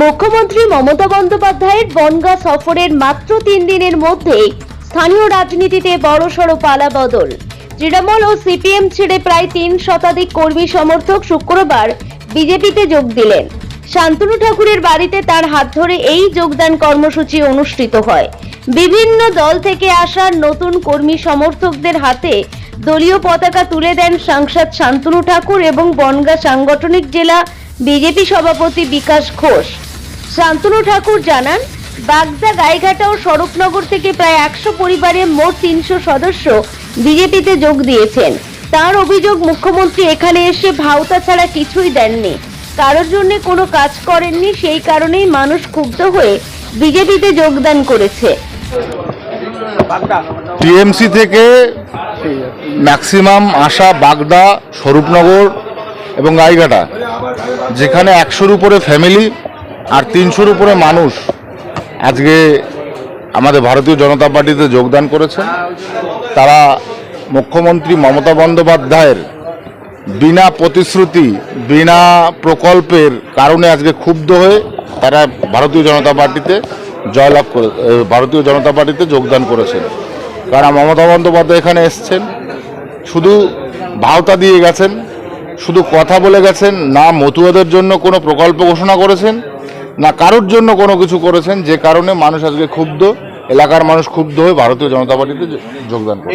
মুখ্যমন্ত্রী মমতা বন্দ্যোপাধ্যায়ের বনগা সফরের মাত্র তিন দিনের মধ্যেই স্থানীয় রাজনীতিতে বড়সড় পালা বদল। তৃণমূল ও সিপিএম ছেড়ে প্রায় তিন শতাধিক কর্মী সমর্থক শুক্রবার বিজেপিতে যোগ দিলেন। শান্তনু ঠাকুরের বাড়িতে তার হাত ধরে এই যোগদান কর্মসূচি অনুষ্ঠিত হয়। বিভিন্ন দল থেকে আসা নতুন কর্মী সমর্থকদের হাতে দলীয় পতাকা তুলে দেন সাংসদ শান্তনু ঠাকুর এবং বনগা সাংগঠনিক জেলা বিজেপি সভাপতি বিকাশ ঘোষ। শান্তনু ঠাকুর জানান বাগদা গাইঘাটা ও স্বরূপনগর থেকে প্রায় একশো পরিবারের মোট তিনশো সদস্য বিজেপিতে যোগ দিয়েছেন। তার অভিযোগ মুখ্যমন্ত্রী এখানে এসে ভাওতা ছাড়া কিছুই দেননি। কারোর জন্য কোনো কাজ করেননি সেই কারণেই মানুষ ক্ষুব্ধ হয়ে বিজেপিতে যোগদান করেছে। টিএমসি থেকে ম্যাক্সিমাম আশা বাগদা স্বরূপনগর এবং গাইঘাটা। যেখানে একশোর উপরে ফ্যামিলি আর তিনশোর উপরে মানুষ আজকে আমাদের ভারতীয় জনতা পার্টিতে যোগদান করেছেন তারা মুখ্যমন্ত্রী মমতা বন্দ্যোপাধ্যায়ের বিনা প্রতিশ্রুতি, বিনা প্রকল্পের কারণে আজকে ক্ষুব্ধ হয়ে তারা ভারতীয় জনতা পার্টিতে জয়লাভ করে ভারতীয় জনতা পার্টিতে যোগদান করেছেন। কারণ মমতা বন্দ্যোপাধ্যায় এখানে এসছেন, শুধু ভাওতা দিয়ে গেছেন শুধু কথা বলে গেছেন না মতুয়াদের জন্য কোনো প্রকল্প ঘোষণা করেছেন না কারোর জন্য কোনো কিছু করেছেন যে কারণে মানুষ আজকে ক্ষুব্ধ এলাকার মানুষ ক্ষুব্ধ হয়ে ভারতীয় জনতা পার্টিতে যোগদান করে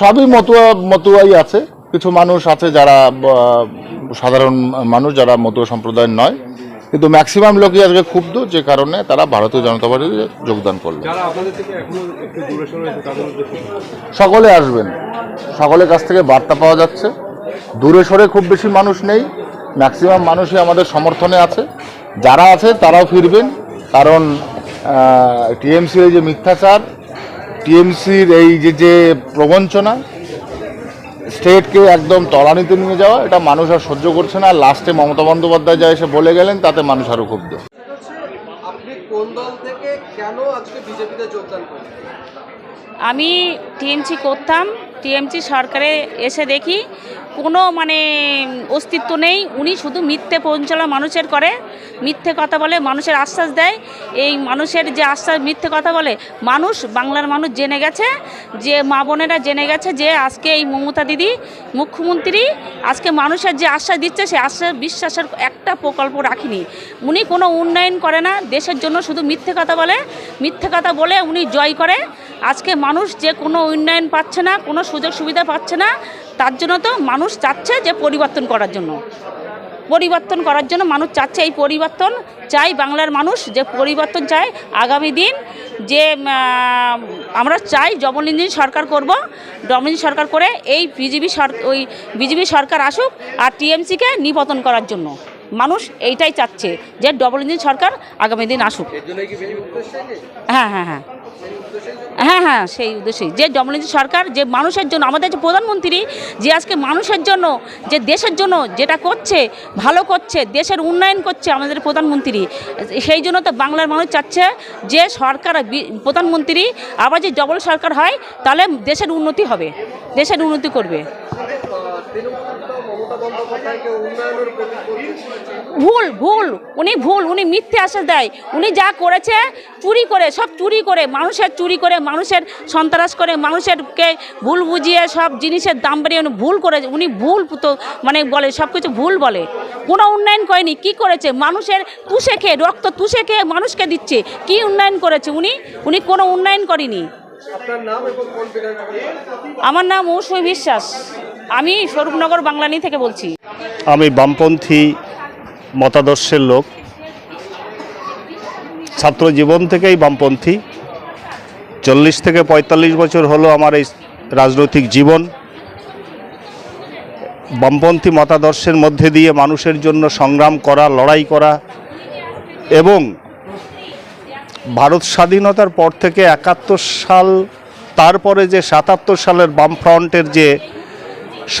সবই মতুয়া মতুয়াই আছে। কিছু মানুষ আছে যারা সাধারণ মানুষ যারা মতুয়া সম্প্রদায়ের নয়। কিন্তু ম্যাক্সিমাম লোকই আজকে ক্ষুব্ধ যে কারণে তারা ভারতীয় জনতা পার্টিতে যোগদান করল সকলে আসবেন। সকলের কাছ থেকে বার্তা পাওয়া যাচ্ছে। দূরে সরে খুব বেশি মানুষ নেই। ম্যাক্সিমাম মানুষই আমাদের সমর্থনে আছে। যারা আছে তারাও ফিরবেন। কারণ টিএমসির এই যে মিথ্যাচার টিএমসির এই যে যে প্রবঞ্চনা স্টেটকে একদম তলানিতে নিয়ে যাওয়া এটা মানুষ আর সহ্য করছে না। লাস্টে মমতা বন্দ্যোপাধ্যায় যা এসে বলে গেলেন তাতে মানুষ আরও ক্ষুব্ধ। আপনি কোন দল থেকে কেন আজকে বিজেপিতে যোগদান আমি টিএমসি করতাম টিএমসি সরকারে এসে দেখি কোনো মানে অস্তিত্ব নেই। উনি শুধু মিথ্যে পৌঁছালা মানুষের করে, মিথ্যে কথা বলে মানুষের আশ্বাস দেয়। এই মানুষের যে আশ্বাস, মিথ্যে কথা বলে, মানুষ, বাংলার মানুষ জেনে গেছে, যে মা বোনেরা জেনে গেছে যে আজকে এই মমতা দিদি মুখ্যমন্ত্রী, আজকে মানুষের যে আশ্বাস দিচ্ছে, সে আশ্বাস, বিশ্বাসের একটা প্রকল্প রাখিনি। উনি কোনো উন্নয়ন করে না, দেশের জন্য শুধু মিথ্যে কথা বলে, মিথ্যে কথা বলে উনি জয় করে। আজকে মানুষ যে কোনো উন্নয়ন পাচ্ছে না, কোনো সুযোগ সুবিধা পাচ্ছে না, তার জন্য তো মানুষ চাচ্ছে যে পরিবর্তন করার জন্য। পরিবর্তন করার জন্য মানুষ চাচ্ছে এই পরিবর্তন। চাই বাংলার মানুষ যে পরিবর্তন চায়। আগামী দিন যে আমরা চাই জমলিঞ্জিন সরকার করব। ডবল সরকার করে এই বিজেপি সর, ওই বিজেপি সরকার আসুক আর টিএমসিকে নিপতন করার জন্য। মানুষ এইটাই চাচ্ছে যে ডবল ইঞ্জিন সরকার আগামী দিন আসুক। হ্যাঁ হ্যাঁ হ্যাঁ। হ্যাঁ হ্যাঁ সেই উদ্দেশ্যেই। যে ডমিনেন্সি সরকার যে মানুষের জন্য আমাদের যে প্রধানমন্ত্রী যে আজকে মানুষের জন্য যে দেশের জন্য যেটা করছে ভালো করছে দেশের উন্নয়ন করছে আমাদের প্রধানমন্ত্রী সেই জন্য তো বাংলার মানুষ চাচ্ছে যে সরকার প্রধানমন্ত্রী আবার যে ডবল সরকার হয় তাহলে দেশের উন্নতি হবে দেশের উন্নতি করবে আহ, তৃণমূল তো মমতা বন্দ্যোপাধ্যায়কে উন্নয়নের প্রতীক বলছে ভুল ভুল। উনি ভুল, উনি মিথ্যে আশ্বাস দেয়। উনি যা করেছে, চুরি করে, সব চুরি করে, মানুষের চুরি করে, মানুষের সন্ত্রাস করে, মানুষেরকে ভুল বুঝিয়ে সব জিনিসের দাম বাড়িয়ে উনি ভুল করে, উনি ভুল তো মানে বলে, সব কিছু ভুল বলে। কোনো উন্নয়ন করেনি, কি করেছে? মানুষের তুষে খেয়ে, রক্ত তুষে খেয়ে মানুষকে দিচ্ছে। কি উন্নয়ন করেছে উনি? উনি কোনো উন্নয়ন করেনি। আপনার নাম এবং কোন বিধানসভা আমার নাম মৌসুমী বিশ্বাস। আমি স্বরূপনগর বাংলানি থেকে বলছি। আমি বামপন্থী মতাদর্শের লোক। ছাত্র জীবন থেকেই বামপন্থী। চল্লিশ থেকে পঁয়তাল্লিশ বছর হলো আমার এই রাজনৈতিক জীবন। বামপন্থী মতাদর্শের মধ্যে দিয়ে মানুষের জন্য সংগ্রাম করা লড়াই করা এবং ভারত স্বাধীনতার পর থেকে একাত্তর সাল, তারপরে যে সাতাত্তর সালের বামফ্রন্টের যে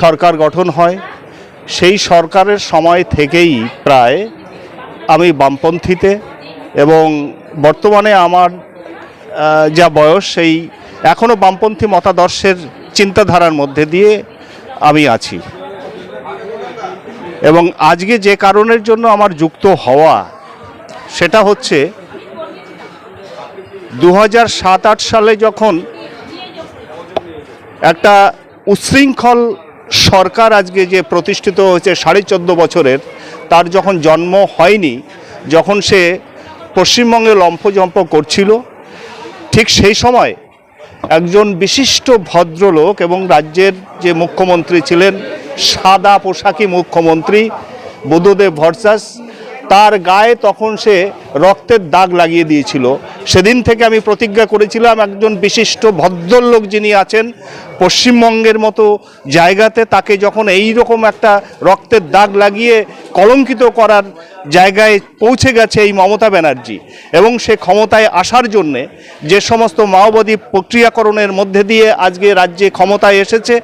সরকার গঠন হয়, সেই সরকারের সময় থেকেই প্রায় আমি বামপন্থীতে এবং বর্তমানে আমার যা বয়স, সেই এখনও বামপন্থী মতাদর্শের চিন্তাধারার মধ্যে দিয়ে আমি আছি। এবং আজকে যে কারণের জন্য আমার যুক্ত হওয়া, সেটা হচ্ছে দু সাত আট সালে যখন একটা উচ্ছৃঙ্খল সরকার আজকে যে প্রতিষ্ঠিত হয়েছে সাড়ে চোদ্দ বছরের, তার যখন জন্ম হয়নি, যখন সে পশ্চিমবঙ্গে লম্ফজম্প করছিল, ঠিক সেই সময় একজন বিশিষ্ট ভদ্রলোক এবং রাজ্যের যে মুখ্যমন্ত্রী ছিলেন, সাদা পোশাকি মুখ্যমন্ত্রী বুদ্ধদেব ভরসাস তার গায়ে তখন সে রক্তের দাগ লাগিয়ে দিয়েছিল। সেদিন থেকে আমি প্রতিজ্ঞা করেছিলাম, একজন বিশিষ্ট ভদ্রলোক যিনি আছেন, পশ্চিমবঙ্গের মতো জায়গাতে তাকে যখন এই রকম একটা রক্তের দাগ লাগিয়ে কলঙ্কিত করার জায়গায় পৌঁছে গেছে এই মমতা ব্যানার্জি এবং সে ক্ষমতায় আসার জন্যে যে সমস্ত মাওবাদী প্রক্রিয়াকরণের মধ্যে দিয়ে আজকে রাজ্যে ক্ষমতায় এসেছে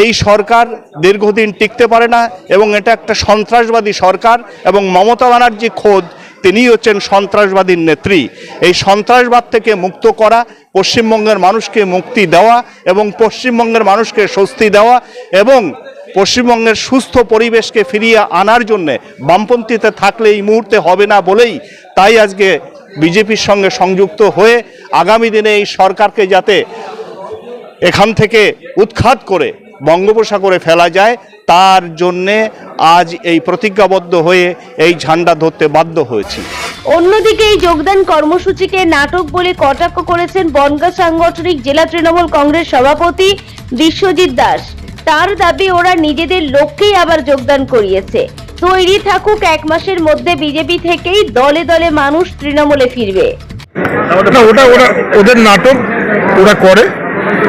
এই সরকার দীর্ঘদিন টিকতে পারে না এবং এটা একটা সন্ত্রাসবাদী সরকার এবং মমতা ব্যানার্জি খোদ তিনি হচ্ছেন সন্ত্রাসবাদীর নেত্রী। এই সন্ত্রাসবাদ থেকে মুক্ত করা, পশ্চিমবঙ্গের মানুষকে মুক্তি দেওয়া এবং পশ্চিমবঙ্গের মানুষকে স্বস্তি দেওয়া এবং পশ্চিমবঙ্গের সুস্থ পরিবেশকে ফিরিয়ে আনার জন্যে বামপন্থীতে থাকলে এই মুহূর্তে হবে না বলেই তাই আজকে বিজেপির সঙ্গে সংযুক্ত হয়ে আগামী দিনে এই সরকারকে যাতে এখান থেকে উৎখাত করে বঙ্গোপসাগরে ফেলা যায় তার জন্যে আজ এই প্রতিজ্ঞাবদ্ধ হয়ে এই ঝান্ডা ধরতে বাধ্য হয়েছি। অন্যদিকে এই যোগদান কর্মসূচিকে নাটক বলে কটাক্ষ করেছেন বনগাঁ সাংগঠনিক জেলা তৃণমূল কংগ্রেস সভাপতি বিশ্বজিৎ দাস। তার দাবি ওরা নিজেদের লক্ষ্যেই আবার যোগদান করিয়েছে। তৈরি থাকুক এক মাসের মধ্যে বিজেপি থেকেই দলে দলে মানুষ তৃণমূলে ফিরবে। না ওটা ওদের নাটক ওরা করে।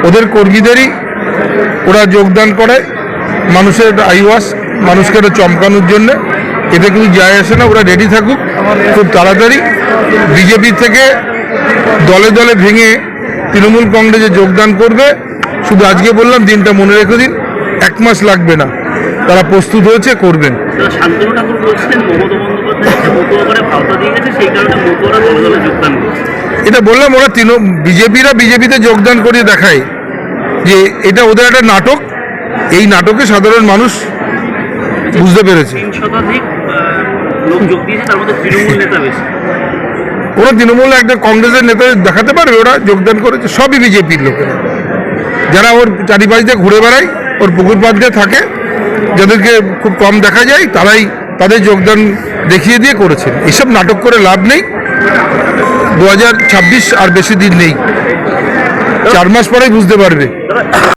ওদের কর্মীদেরই ওরা যোগদান করে মানুষের আইওয়াস মানুষকে এটা চমকানোর জন্য। এতে কিছু যায় আসে না ওরা রেডি থাকুক। খুব তাড়াতাড়ি বিজেপি থেকে দলে দলে ভেঙে তৃণমূল কংগ্রেসে যোগদান করবে। শুধু আজকে বললাম দিনটা মনে রেখে দিন এক মাস লাগবে না। তারা প্রস্তুত হয়েছে করবেন। এটা বললাম ওরা তৃণ বিজেপিরা বিজেপিতে যোগদান করিয়ে দেখায়। যে এটা ওদের একটা নাটক এই নাটকে সাধারণ মানুষ বুঝতে পেরেছে। ওরা তৃণমূলে একটা কংগ্রেসের নেতা দেখাতে পারবে ওরা যোগদান করেছে সবই বিজেপির লোকেরা। যারা ওর চারিপাশ দিয়ে ঘুরে বেড়ায় ওর পুকুর পাড় দিয়ে থাকে যাদেরকে খুব কম দেখা যায় তারাই তাদের যোগদান দেখিয়ে দিয়ে করেছেন এসব নাটক করে লাভ নেই। দু হাজার ছাব্বিশ আর বেশি দিন নেই। চার মাস পরেই বুঝতে পারবে।